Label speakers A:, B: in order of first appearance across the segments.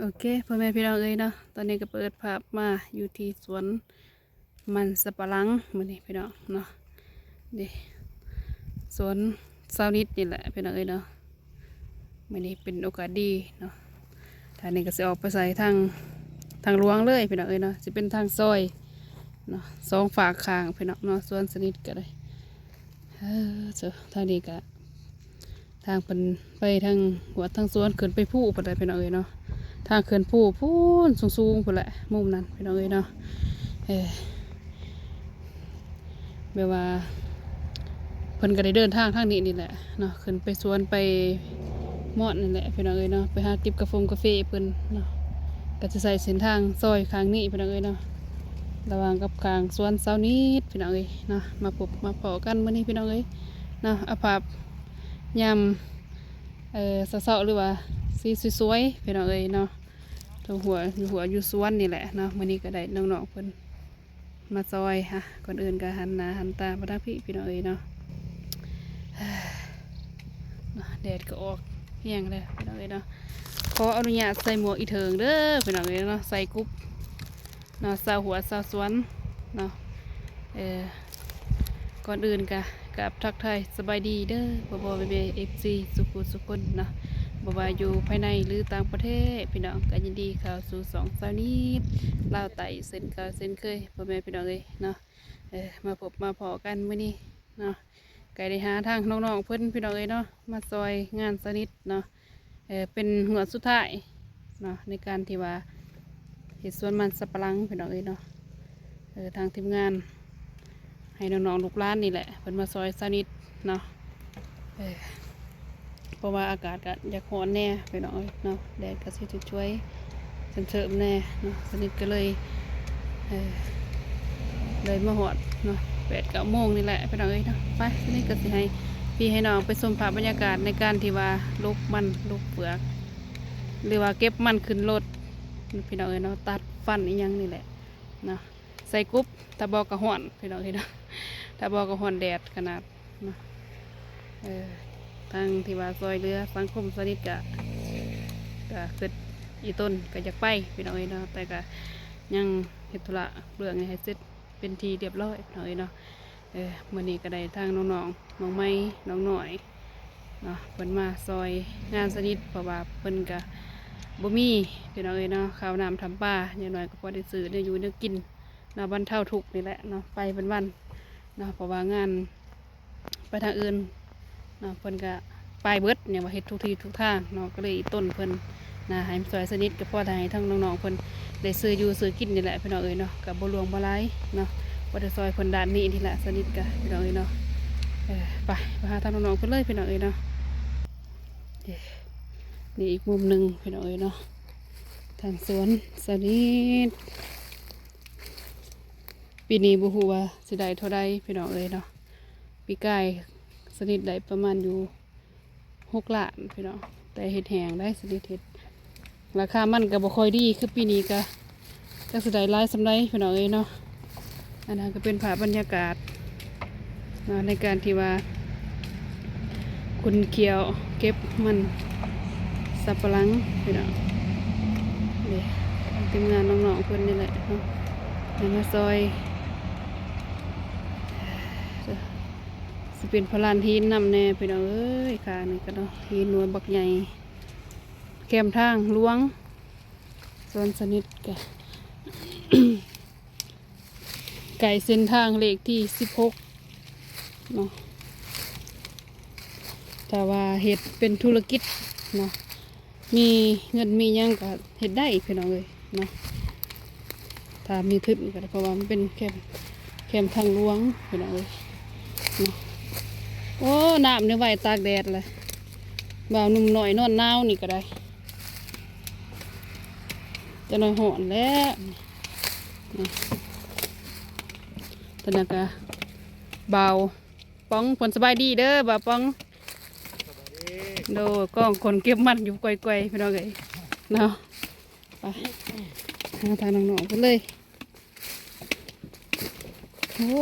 A: โอเคพ่อแม่พี่น้องเอ้ยเนาะตอนนี้ก็เปิดภาพมาอยู่ที่สวนมันสับปะลังมือนี้พี่น้องเนาะนี่สวนซานิดนี่แหละพี่น้องเอ้ยเนาะมือนี้เป็นโอกาสดีเนาะทางนี้ก็สิออกไปใส่ทางทางหลวงเลยพี่น้องเอ้ยเนาะสิเป็นทางซอยเนาะสองฝากข้างพี่น้องเนาะสวนสนิทก็ได้เออเจ้าทางนี้ก็ทางเป็นไปทางหัวทางสวนขึ้นไปผู้ปได้พี่น้องเอ้ยเนาะ ทางเขื่อนผู้พูนสูงๆพุ่นแหละมุมนั้นพี่น้องเอ้ยเนาะเออแบบว่าเพิ่นก็ได้เดินทางทางนี้นี่แหละเนาะขึ้นไปสวนไปมอดนี่แหละพี่น้องเอ้ยเนาะไปหากิบกาแฟกาแฟเพิ่นเนาะก็จะใส่เส้นทางซอยข้างนี้พี่น้องเอ้ยเนาะระหว่างกับข้างสวนเสานิดพี่น้องเอ้ยเนาะมาพบมาพอกันเมื้อนี้พี่น้องเอ้ยเนาะอาภาพยาม เออเศร้าๆหรือว่าสีสวยๆพี่น้องเอ้ยเนาะตัวหัวอยู่หัวอยู่สวนนี่แหละเนาะมื้อนี้ก็ได้น้องๆเพิ่นมาซอยฮะก่อนอื่นก็หันหน้าหันตามาทางพี่พี่น้องเอ้ยเนาะแดดก็ออกเพียงเลยพี่น้องเอ้ยเนาะขออนุญาตใส่หมวกอีเถิงเด้อพี่น้องเอ้ยเนาะใส่กุ๊บเนาะสาวหัวสาวสวนเนาะเออก่อนอื่นก็ กับทักทายสบายดีเด้อบ่บ่เบเบเอฟซีสุขุสุคนนะบ่ว่าอยู่ภายในหรือต่างประเทศ พี่น้องก็ยินดีข้าวสู่สองสาวนิดลาวไต่เส้นเก่าวเส้นเคยพ่อแม่พี่น้องเอ้ยเนาะเออมาพบมาพอกันมื้อนี้เนาะไก่ได้หาทางน้องๆเพิ่อนพี่น้องเอ้ยเนาะมาซอยงานสนิทเนาะเออเป็นหัวสุดท้ายเนาะในการที่ว่าเฮ็ดสวนมันสับปะหลังพี่น้องเอ้ยเนาะเออทางทีมงาน ให้น้องๆลูกหลานนี่แหละเพิ่นมาซอยสนิทเนาะเพราะว่าอากาศก็อยากร้อนแน่ไปหน่อยเนาะแดดก็สิจะช่วยเสริมแน่เนาะสนิทก็เลยเออเลยมาหอดเนาะแปดเก้าโมงนี่แหละไปหน่อยเนาะไปสนิทก็สิให้พี่ให้น้องไปชมภาพบรรยากาศในการที่ว่าลูกมันลูกเปลือก หรือว่าเก็บมันขึ้นรถพี่น้องเนาะตัดฟันอีหยังนี่แหละเนาะ ใส่กรุ๊บตะบอกระห่อนพี่น้องเอ้ยเนาะตะบอกระห่อนแดดขนาดเนะเออทางที่ว่าซอยเรือสังคมสนิทกะกะเกิดอีต้นก็อยากไปพี่น้องเอ้ยเนาะแต่กะยังเฮ็ดธุระเรื่องให้เสร็จเป็นทีเรียบร้อยพี่น้องเอ้ยเนาะเออมื้อนี้ก็ได้ทางน้องๆน้องไม้น้องหน่อยเนาะเพิ่นมาซอยงานสนิทเพราะว่าเพิ่นกะบ่มีพี่น้องเอ้ยเนาะข้าวน้ำทำปลาอย่างน้อยก็พอได้ซื้อได้อยู่ได้กิน เนาะบรรเทาทุกข์นี่แหละเนาะไปเป็นวันเนาะเพราะว่างานไปทางอื่นเนาะเพิ่นก็ปลายเบิดเนี่ยว่าเฮ็ดทุกที่ทุกทางเนาะก็เลยต้นเพิ่นนะให้สวยสนิทกับพ่อทให้ทั้งน้องๆเพิ่นได้ซื้ออยู่ซื้อกินนี่แหละพี่น้องเอ้ยเนาะกับบ่หลวงบ่หลายเนาะบ่ได้ซอยเพิ่นด้านนี้นี่แหละสนิทกับพี่น้องเอ้ยเนาะเออไปไปหาทางน้องๆเพิ่นเลยพี่น้องเอ้ยเนาะเอ้นี่อีกมุมหนึ่งพี่น้องเอ้ยเนาะทางสวนสนิท ปีนี้บ่ฮู้ว่าสิได้เท่าใดพี่น้องเอ้ยเนาะปีกายสนิทได้ประมาณอยู่หกล้านพี่น้องแต่เห็ดแหงได้สนิทเห็ดราคามันก็บ่ค่อยดีคือปีนี้ก็จักสิได้หลายสำไรพี่น้องเอ้ยเนาะอันนั้นก็เป็นภาพบรรยากาศเนาะในการที่ว่า คุณเขียวเก็บมันสับปะหลังพี่น้องเดี๋ยวทีมงานน้องๆเพิ่นนี่แหละเนาะให้มาซอย สิเป็นพลานหินนำแน่ไปน้องเอ้ยค่ะนี่ก็เนาะหินหนวลบักใหญ่แคมทางหลวงส่วนสนิทกะไก่เส้นทางเลขที่สิบหกเนาะแต่ว่าเห็ดเป็นธุรกิจเนาะมีเงินมียังก็เห็ดได้พี่น้องเลยเนาะถ้ามีทึบก็เพราะว่ามันเป็นแคมแคมทางหลวงพี่น้องเลย โอ้น้ำเนี่ยไว้ตากแดดเลยบ่าวหนุ่มหน่อยนอนหนาวนี่ก็ได้ จะหน่อยหอนแล้วนี่ตอนนั้นก็บ่าวป้องผลสบายดีเด้อบ่าวป้องโดกล้องคนเก็บมันอยู่ไกลๆพี่น้องเอ้ยเนาะไปหาทางน้องๆกันเลยโอ้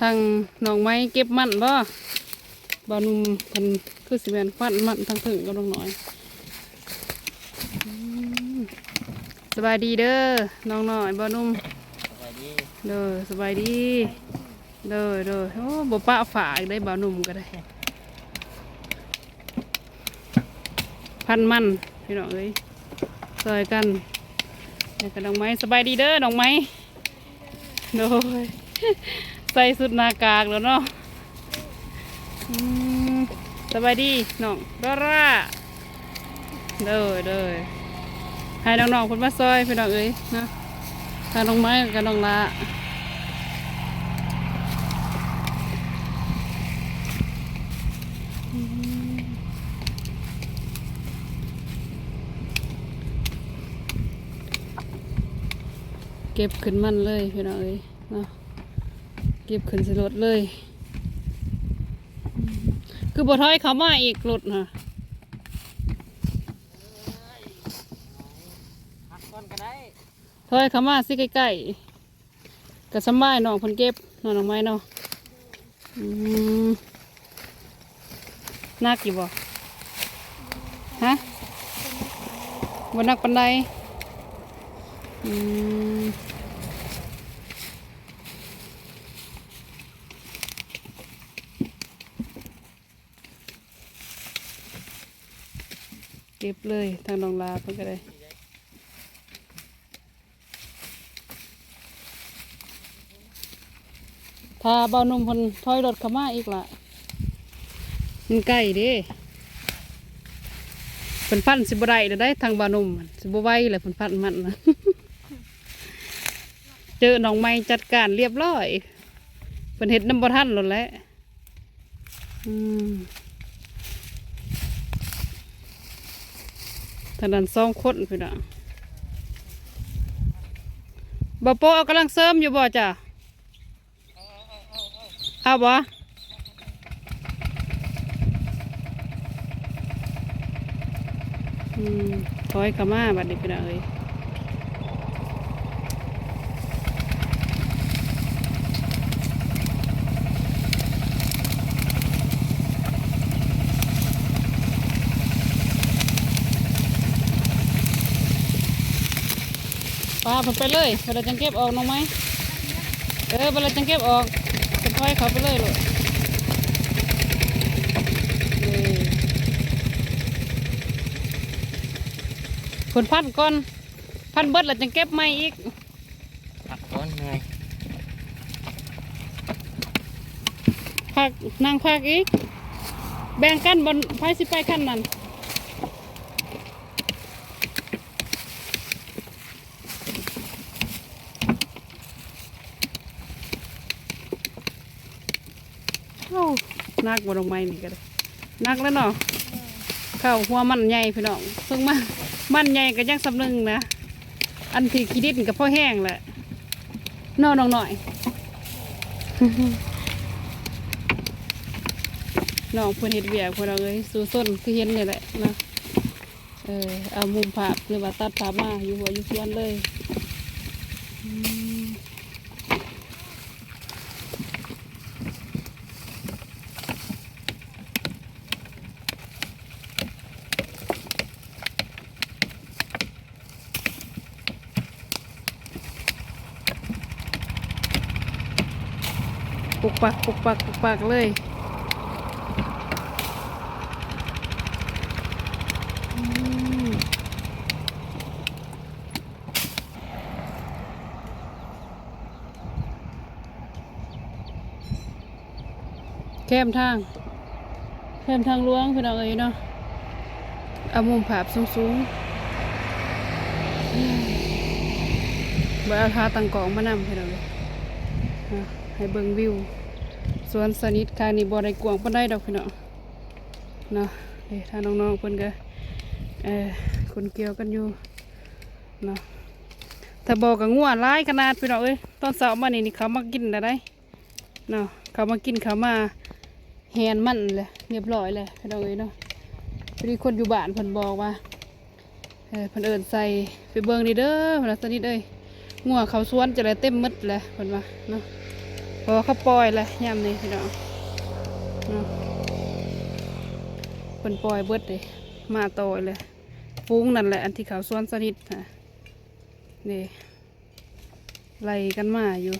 A: ทางหนองไม้เก็บมันบ่บ่หนุ่มเพันคือสิแมนฟันมันทางถึงก็ลงหน่อยสบายดีเด้อน้องน้อยบ่นุ่ม
B: สวัสดี
A: เด้อสบายดีเด้อเด้อโอ้บ่ปะฝากได้บ่นุ่มก็ได้ พันมันพี่น้องเอ้ยซอยกันนี่ก็ดอกไม้สบายดีเด้อดอกไม้โดย ใส่สุดหน้ากากแล้วเนาะสบายดีน้องดอร่าเด้อเด้อให้น้องๆคนมาซอยพี่น้องเอ้ยนะทางน้องไม้กับน้องละเก็บขึ้นมันเลยพี่น้องเอ้ยเนาะ เก็บขึ้นใส่รถเลยอืมคือบ่ถอยเขามาอีกรถนะ
B: พักก่อนก็ได้
A: ถอยเขามาสิใกล้ๆก็สำบายน้องเพิ่นเก็บน้องน้องไม้เนาะอืมนักอยู่บ่ฮะบ่นักปานใดอืม ก็บเลยทางน้องลาเพิ่นก็ได้ถ้าเบานุ่มเพนถอยรถเข้ามาอีกละมันใกล้ด้เป็นพันสิบได้เดี๋ยวได้ทางเบานุ่มสิบไหวเลยเป็นพันมันนะเจอน้องไม้จัดการเรียบร้อยเป็นเห็ดน้ำบทันหลดแล้วอืม ทางนั้นสองคนพี่น้องบ่โปเอากำลังเสริมอยู่บ่จ้ะเอาบ่อืมถอยเข้ามาบัดนี้พี่น้องเอ้ย เพิ่นไปเลยเวลาจังเก็บออกน้องไหมเออเวลาจังเก็บออกเพิ่นถอยเขาไปเลยลูกผลพันธุ์ก่อน พันธุ์เบิดแล้วจังเก็บไม่อีก
B: พักก่อนเหนื่อย
A: พักนางพักอีก แบ่งกันบนไฟสิไปขั้นนั้นโอ้ นักบนลงไม้นี่ก็ได้นักแล้วเนาะเข้าหัวมันใหญ่พี่น้องเพิ่งมามันใหญ่ก็ยังสำนึงนะอันที่ขี้ดินกับพ่อแห้งแหละนอนองหน่อยน้องเพื่อนเห็ดเวียกเพื่อนเอาเลยสู้ส้นคือเห็นนี่แหละนะเออเอามุมภาพหรือว่าตัดภาพมาอยู่หัวอยู่ส่วนเลยอืม ปักปุกปักปุกปักเลยแคมทางแคมทางล้วงพี่น้องเอ้ยเนาะเอามุมภาพสูงๆอืมเบเอาทาตังกองมานำพี่น้องเอ้ยให้เบิ่งวิว สวนสนิทคานี่บ่ได้กวางปานใดดอกพี่น้องเนาะเอ้ถ้าน้องๆเพิ่นก็เออคนเกี่ยวกันอยู่เนาะถ้าบอกก็งัวหลายขนาดพี่น้องเอ้ยตอนเช้ามานี่นี่เขามากินได้ได้เนาะเขามากินเขามาแฮนมันเลยเรียบร้อยเลยพี่น้องเอ้ยเนาะพอดีคนอยู่บ้านเพิ่นบอกว่าเออเพิ่นเอิ้นใส่ไปเบิ่งนี่เด้อเพิ่นสนิทเอ้ยงัวเขาสวนจะเลยเต็มหมดเลยเพิ่นว่าเนาะ พราะว่าเขาปล่อยเลยยามนี้พี่น้องเนาะเพิ่นปล่อยเบิดเลยมาต่อยเลยฟูงนั่นแหละอันที่เขาส่วนสนิทนะนี่ไล่กันมาอยู่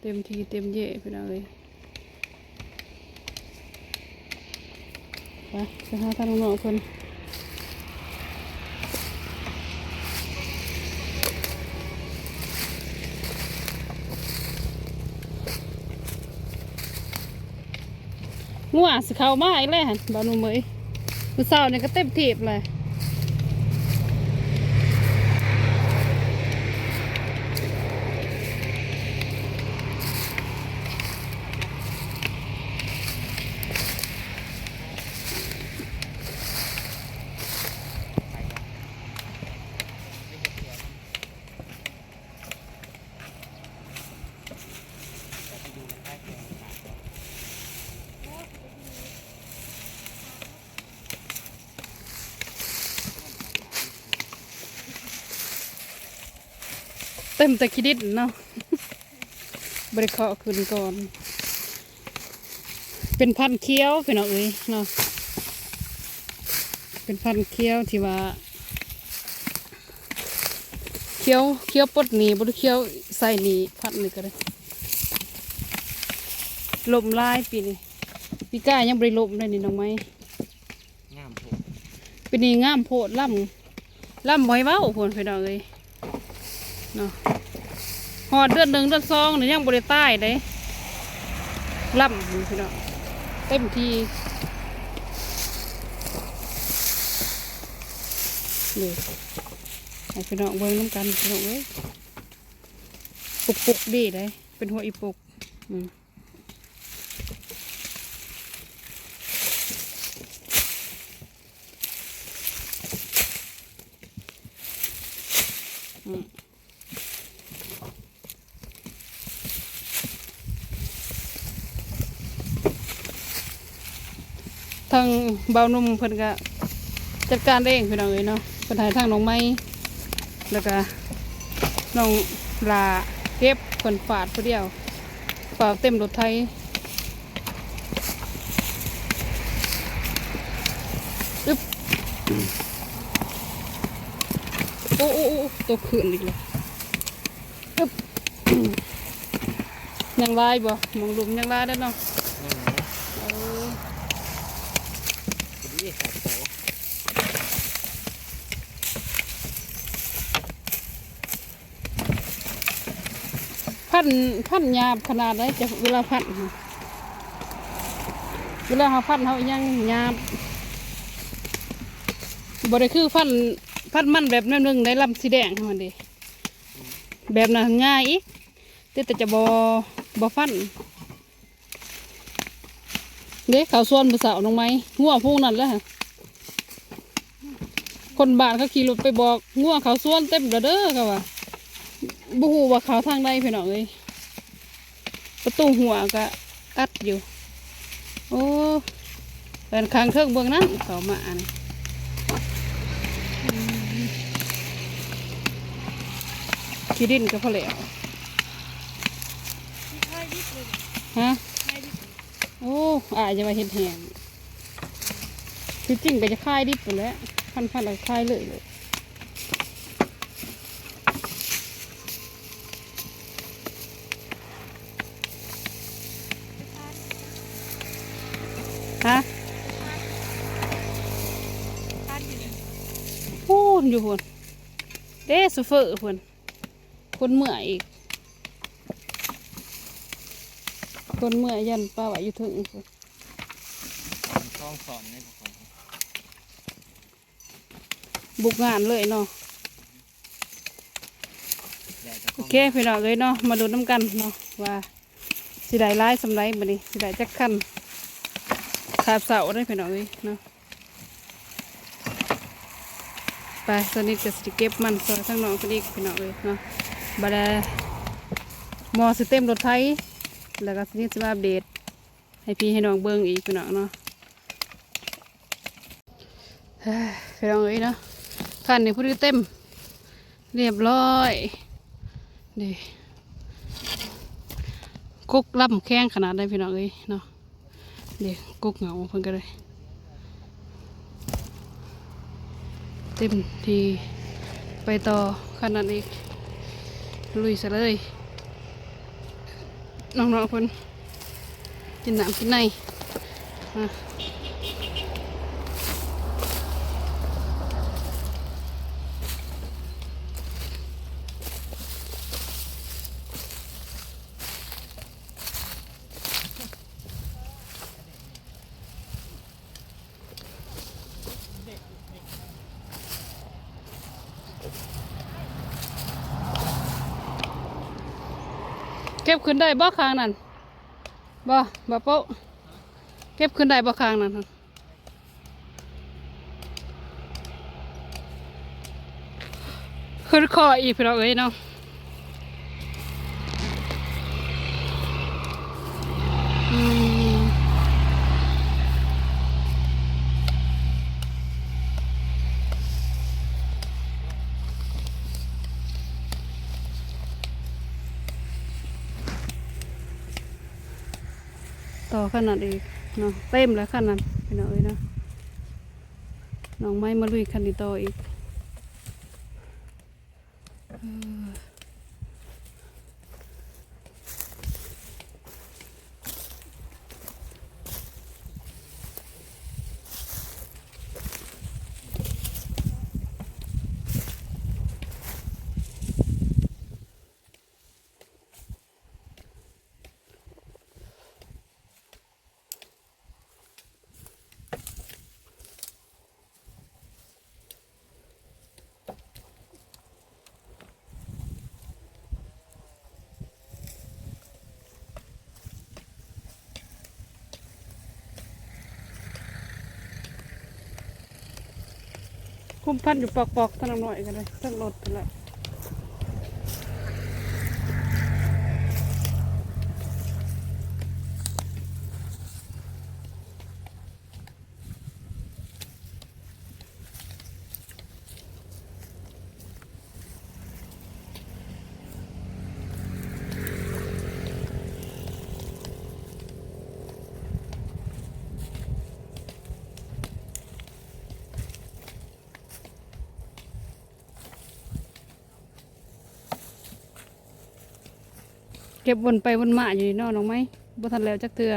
A: เต็มทีเต็มเย่พี่น้องเลยไปไปหาทางน้องๆคน งัวสิเข้ามาอีกแล้วหั่นบ่าวหนุ่มเอ้ยมื้อเช้านี่ก็เต็มทีบเลย เต็มแต่คิดิตเนาะบริเคราะห์คืนก่อน เป็นพันธุ์เคี้ยวพี่น้องเอ้ยเนาะเป็นพันธุ์เคี้ยวที่ว่าเคี้ยวเคี้ยวปดหนีบริเคี้ยวใส่หนีพันธุ์นี่ก็ได้ลมลายปีนี้ปีก้ายังบริลมเลยนี่น้องไม้
B: งามโผ
A: ปีนี้งามโพดล่ำล่ำไว้เว้าพนพี่น้องเอ้ย เนาะหอดเดือนหนึ่งเดือนสองเนี่ยยังบริใต้เลยล่ำพี่น้องเต็มทีนี่ให้พี่น้องเบิ้งน้ำกันพี่น้องเอ้ยปุกปุกดีเลยเป็นหัวอีปุกอืม ทางเบาหนุ่มเพิ่นก็จัดการเองพี่น้องเอ้ยเนาะเพิ่นให้ทางน้องไม้แล้วก็น้องลาเก็บเพิ่นฝาดผู้เดียวฝาดเต็มรถไทยอึ๊บโอ้โอ้โอ้ตัวขืนอีกแล้วอึ๊บยังไลายบ่มองหลุมยังไลายได้เนาะ
B: นี่
A: เออ
B: ดีครับโผ
A: พันพันหยาบขนาดไหนจะเวลาพันเวลาเขาพันเขายังหยาบบริคือพันพันมันแบบนั้นหนึงได้ลำสีแดงมันดีแบบนั้นง่ายอีกแต่จะบอบอฟันเด็กเขาส่วนภาษาวน้องไหมง่วพวกนั้นแหล้วคนบ้านเขาขี่รถไปบอกง่วเขาส่วนเต็มแล้วเด้อเขาว่า บูฮูว่าเขาทางใดพี่น้องเอ้ยประตูหัวก็อัดอยู่ โอ้เป็นคางเครื่องเบื้องนั้นเขามาอันขี้ดินก็พอแล้วฮะโอ้อาจจะมาเห็นแหงคือจริงก็จะคายดิบไปแล้วพันพันแล้วคายเลยเลย ฮะพูนอยู่พุ่นเด้สุเฟอร์พุ่นคนเมื่อยอีก คนเมื่อยยันป้าไหวอยู่ถึงพุ่น
B: คลองสอนนพวกของ
A: บุกงานเลยเนาะโอเคพี่น้องเลยเนาะมาดูน้ำกันเนาะว่าสิได้ร้ายสำไรบัดนี้สิได้จักคัน ขาบเสาได้พี่น้องเลยเนาะไปตอนนี้จะสิเก็บมันซอยทั้งน้องคนอีกพี่น้องเลยเนาะบัดนี้มอสเต็มรถไทยแล้วก็สนี้จะมาอัปเดตให้พี่ให้น้องเบิ่งอีกพี่น้องเนาะเฮ้ยพี่น้องเอ้ยเนาะคันนี้พูดเต็ม เรียบร้อยนี่กุกล่ำแข้งขนาดได้พี่น้องเอ้ยเนาะ เด็กกุกเหงาเพิ่นก็เลยเต็มทีไปต่อขนาดอีก ลุยซะเลย น้องๆคนกินน้ำกินในอะ บขึ้นได้บ่คางนั่นบ่บ่โป๊ะเก็บขึ้นได้บ่คางนั่นขึ้นคออีกพี่น้องเอ้ยเนาะ ขนาดอีกเนาะเต็มแล้วขนาดพี่น้องเอ้ยเนาะน้องไม้มาลุยคันนี้ต่ออีก คุ้มพันอยู่ปอกๆตั้งหน่อยกันเลยตั้งรถกันเลย ก็บวนไปวนมาอยู่นี่เนาะน้องไหมบ่ทันแล้วจักเตือ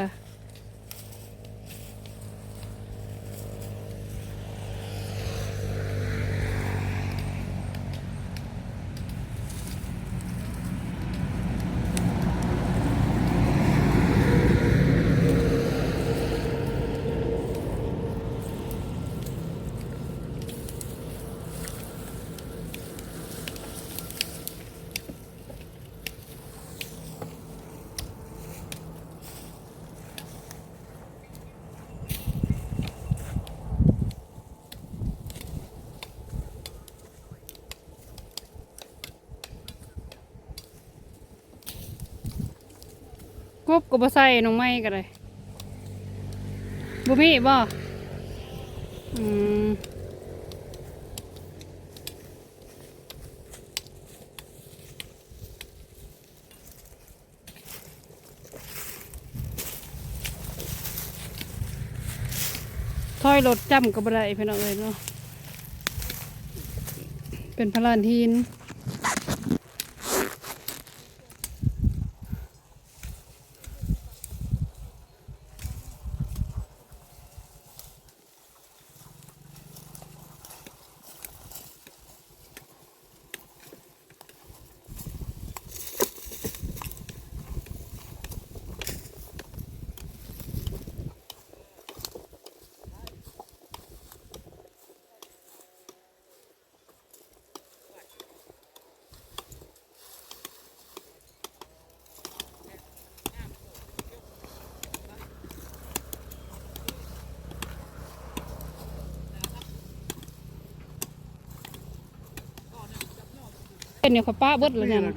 A: กุบก็บ่ใส่น้องไม้ก็ได้บ่มีบ่อืมถอยรถจำก็บ่ได้พี่น้องเอ้ยเนาะเป็นพลานหิน เป็นเนี่ยเขาป้าเบิดแล้วเนี่ยนะ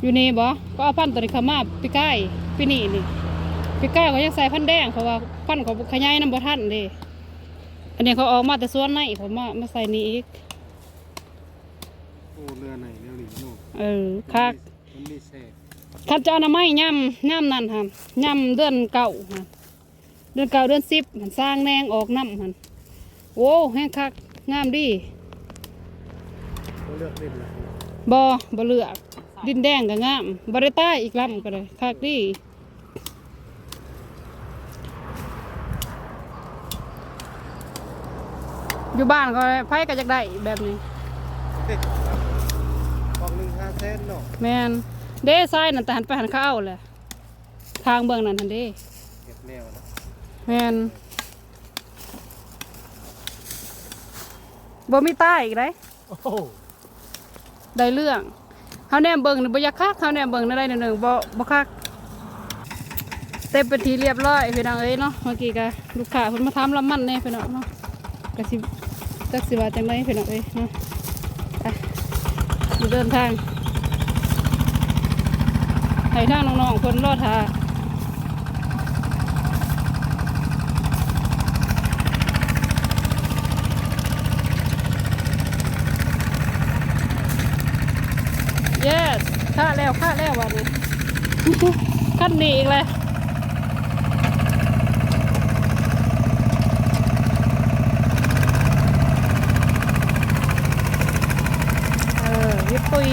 A: อยู่นี่บ่ก็เอาพันธุ์ตัวนี้เขามาปีใกล้ปีนี้นี่ปีใกล้เขายังใส่พันธุ์แดงเพราะว่าพันธุ์เขาขยายน้ำบ่ทันเด้อันนี้เขาออกมาแต่สวนในผมมามาใส่นี่อีก
C: โอ้เรือไหนเรือหลิงโน่
A: เออคัก
C: มันมีแสก
A: คันจะเอาหน้าไม้ย่ำย่ำนั่นฮะย่ำเดือนเก่าฮะเดือนเก่าเดือนสิบมันสร้างแนงออกน้ำหันโอ้แห้งคักงามดี
C: เเลือกเล่นละ
A: บ่บ่เลือกดินแดงก็งามบ่ได้ใต้อีกลำก็เลยคักดีอยู่บ้านก็ไผก็อยากได้แบบนี้
C: กองหนึ่งห้าเซนเนาะ
A: แม่นเด้ซ้ายนั่นแต่หันไปหันเข้าเอาแหละทางเบื้องนั้นหันเด้
C: เก็บแนวนะ
A: แม่นบ่มีใต้อีกเลย
C: โอ้โห
A: ได้เรื่องเขาแนมเบิ่งนี่บ่อยากคักเขาแนมเบิ่งได้หนึ่งๆบ่บ่คักเต็มเป็นทีเรียบร้อยพี่น้องเอ้ยเนาะเมื่อกี้ก็ลูกค้าเพิ่นมาทำลำมันเนี่ยพี่น้องเนาะกระสิจักสิว่าจังไรพี่น้องเอ้ยเนาะไปเดินทางให้ทางน้องๆคนรอท่า ฆ่าแล้วฆ่าแล้ววันนี้ขั้นนี้อีกเลยเออยิบปุย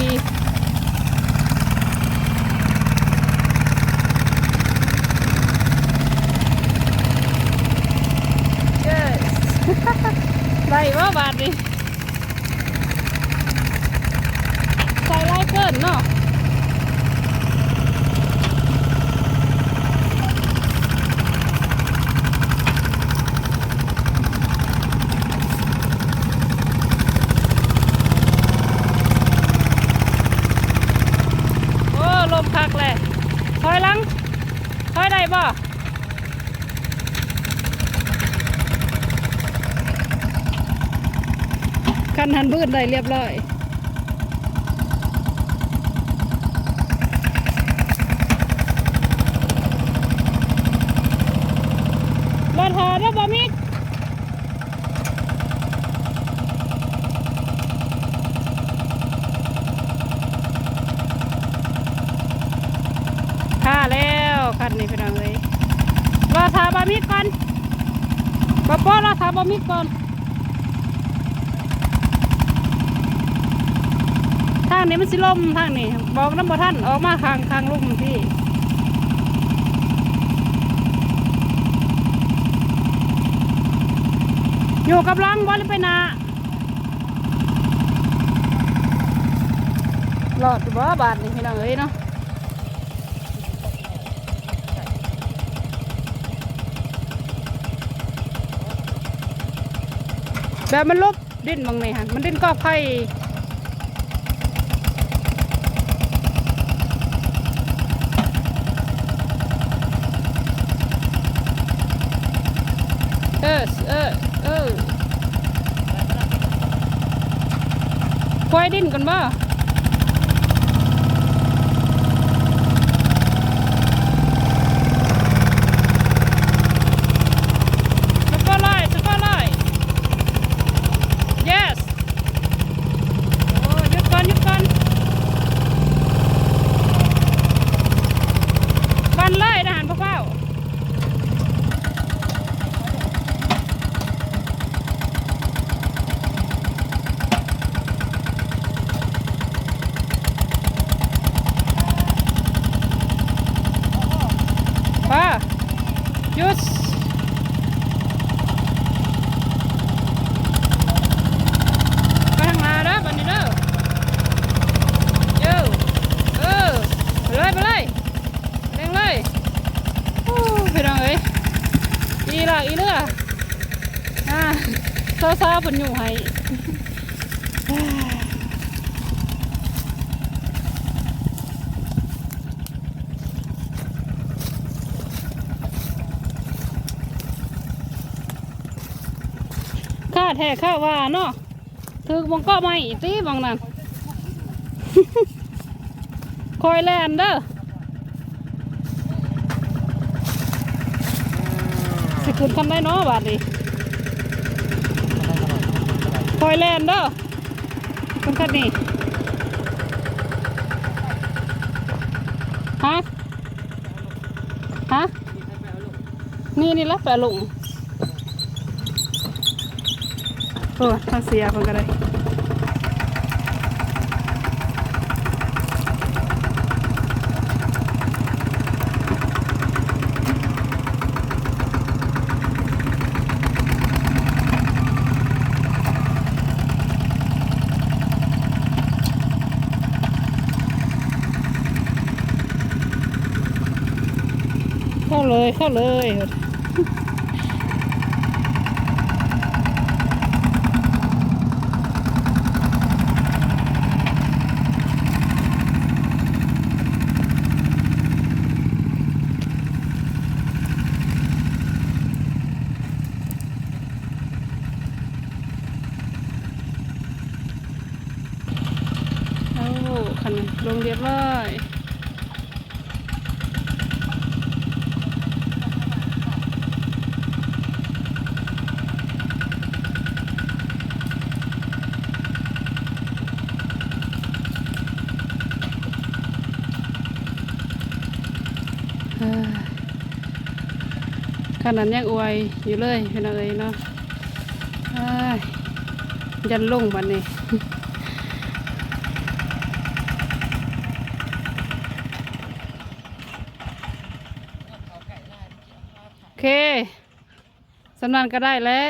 A: yes ได้ว่าบาทนี้ใส่ไล่เกินเนาะ โอ้ลมคักเลยถอยหลังถอย ได้ป่ะคันหันบืนได้เรียบร้อยรถหอเด้อบ่มิกค่าแล้วคันนี้พี่น้องเอ้ยรอถาบ่มิกก่อนบ่ปอรอถาบ่มิกก่อน ทาง นี้มันสิล่มทางนี้บอกน้ำบ่ท่านออกมาทางทางลุ่มพี่อยู่กับลังบอลไปนาหลอดอยู่บ่บาทนี่พี่น้องเอ้ยเนาะแบบมันลบดิ้นบางนี่ฮะมันดิ้นก็ไข่ เออเออเออ ควายดิ้นกันบ่สกอร์ไล่สกอร์ไล่ yes โอ้หยุดก่อนหยุดก่อนบันไล่ทหารพวกเฝ้า ป้าหยุดไปทางหนาเด้อบันนี้เด้อเย้เออไปเลยไปเลยเร่งเลยโอ้พี่น้องเอ้ยอีหล่ะอีเลืออ่า ซาซาๆเพิ่นอยู่ให้ข้าแท้ข้าว่าเนาะถือบังก็ไม่ตีบังนั่นคอยแลนเด้อสิขึ้นกันได้เนาะบาดนี้ คอยแลนเด้อคนคันนี่ฮะฮะนี่นี่ละแปะลุงโอ้ทางเสียคนก็ได้ เลยเข้าเลยเอาขันลงเรียบร้อย เอ้ย ขนาดยังอวยอยู่เลยเป็นอะไรเนาะยันลงบันนี้โอเคสำนันก็ได้แล้ว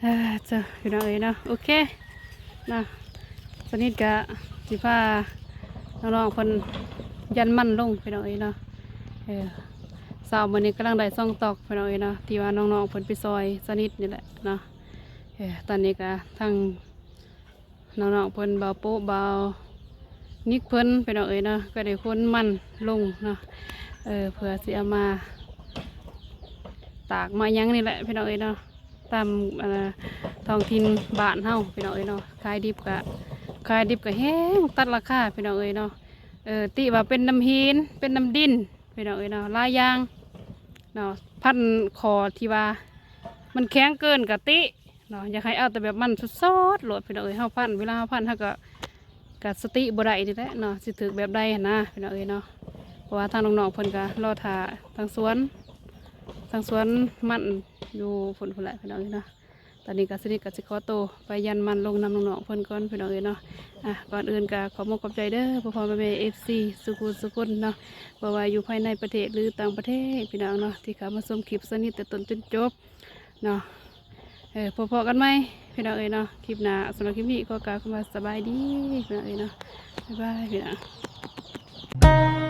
A: เอ้ยเจ้าพี่น้องเอ้ยเนาะโอเคนะสนิทกะสิพาน้องๆคน ยันมันลงไปหน่อยเนาะเออสาววันนี้กำลังได้ซ่องตอกไปหน่อยเนาะที่ว่าน้องๆเพิ่นไปซอยสนิทนี่แหละเนาะเออตอนนี้ก็ทั้งน้องๆเพิ่นเบาโป๊ะเบานิกเพิ่นไปหน่อยเนาะก็ได้คนมันลงเนาะเออเพื่อสิเอามาตากมายังนี่แหละพี่น้องเอ้ยเนาะตามท้องถิ่นบ้านเฮาพี่น้องเอ้ยเนาะขายดิบกะขายดิบก็แห้งตัดราคาพี่น้องเอ้ยเนาะ เออติว่าเป็นน้ำหินเป็นน้ำดินพี่น้องเอ้ยเนาะลายยางเนาะพันคอที่ว่า มันแข็งเกินกะติเนาะอยากให้เอาแต่แบบมันสดๆโหลดพี่น้องเอ้ยเฮาพันเวลาเฮาพันเฮาก็กะสติบ่ได้นี่แหละเนาะสิถึกแบบใดนะพี่น้องเอ้ยเนาะเพราะว่าทางน้องๆเพิ่นก็รอท่าทางสวนทางสวนมันอยู่ฝนพุ่นแหละพี่น้องเอ้ยเนาะ อนนี้ก็สนิทกับสิขอโตไปยันมันลงนำน้องๆเพิ่นก่อนพี่น้องเอ้ยเนาะอะก่อนอื่นก็ขอมกขอบใจเด้อพ่อพ่อแม่แม่เอฟซีสุขุมสุขุนเนาะบ่ว่าอยู่ภายในประเทศหรือต่างประเทศพี่น้องเนาะที่เขามาชมคลิปสนิทแต่ต้นจนจบเนาะเออพอๆกันไหมพี่น้องเอ้ยเนาะคลิปหน้าสำหรับคลิปนี้ก็กล่าวคำว่าสบายดีพี่น้องเอ้ยเนาะบ๊ายบายพี่น้อง